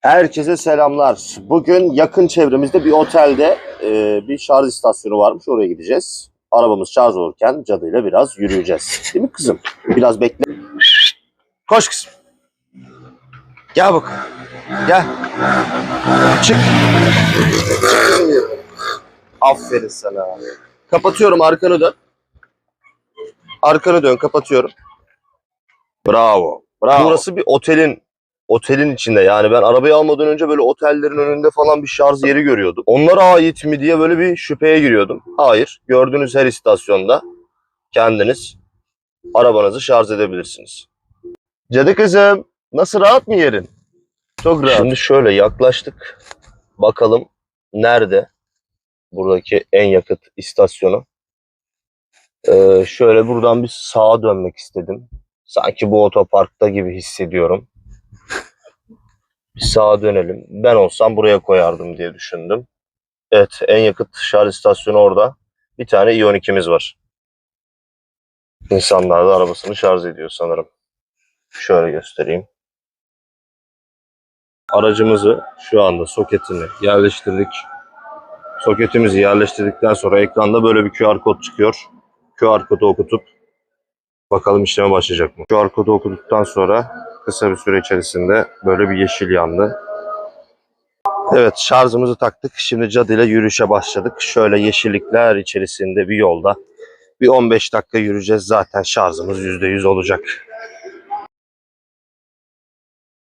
Herkese selamlar. Bugün yakın çevremizde bir otelde e, bir şarj istasyonu varmış. Oraya gideceğiz. Arabamız şarj olurken cadıyla biraz yürüyeceğiz. Değil mi kızım? Biraz bekle. Koş kızım. Gel bak. Gel. Çık. Aferin sana. Kapatıyorum arkanı dön. Arkanı dön kapatıyorum. Bravo. Bravo. Burası bir otelin otelin içinde yani ben arabayı almadan önce böyle otellerin önünde falan bir şarj yeri görüyordum. Onlara ait mi diye böyle bir şüpheye giriyordum. Hayır. Gördüğünüz her istasyonda kendiniz arabanızı şarj edebilirsiniz. Cadı kızım nasıl rahat mı yerin? Çok rahat. Şimdi şöyle yaklaştık. Bakalım nerede buradaki en yakıt istasyonu. Ee, şöyle buradan bir sağa dönmek istedim. Sanki bu otoparkta gibi hissediyorum. Bir sağa dönelim. Ben olsam buraya koyardım diye düşündüm. Evet en yakıt şarj istasyonu orada. Bir tane i12'miz var. İnsanlar da arabasını şarj ediyor sanırım. Şöyle göstereyim. Aracımızı şu anda soketini yerleştirdik. Soketimizi yerleştirdikten sonra ekranda böyle bir QR kod çıkıyor. QR kodu okutup bakalım işleme başlayacak mı? QR kodu okuduktan sonra kısa bir süre içerisinde böyle bir yeşil yandı. Evet şarjımızı taktık. Şimdi cadıyla yürüyüşe başladık. Şöyle yeşillikler içerisinde bir yolda. Bir 15 dakika yürüyeceğiz. Zaten şarjımız %100 olacak.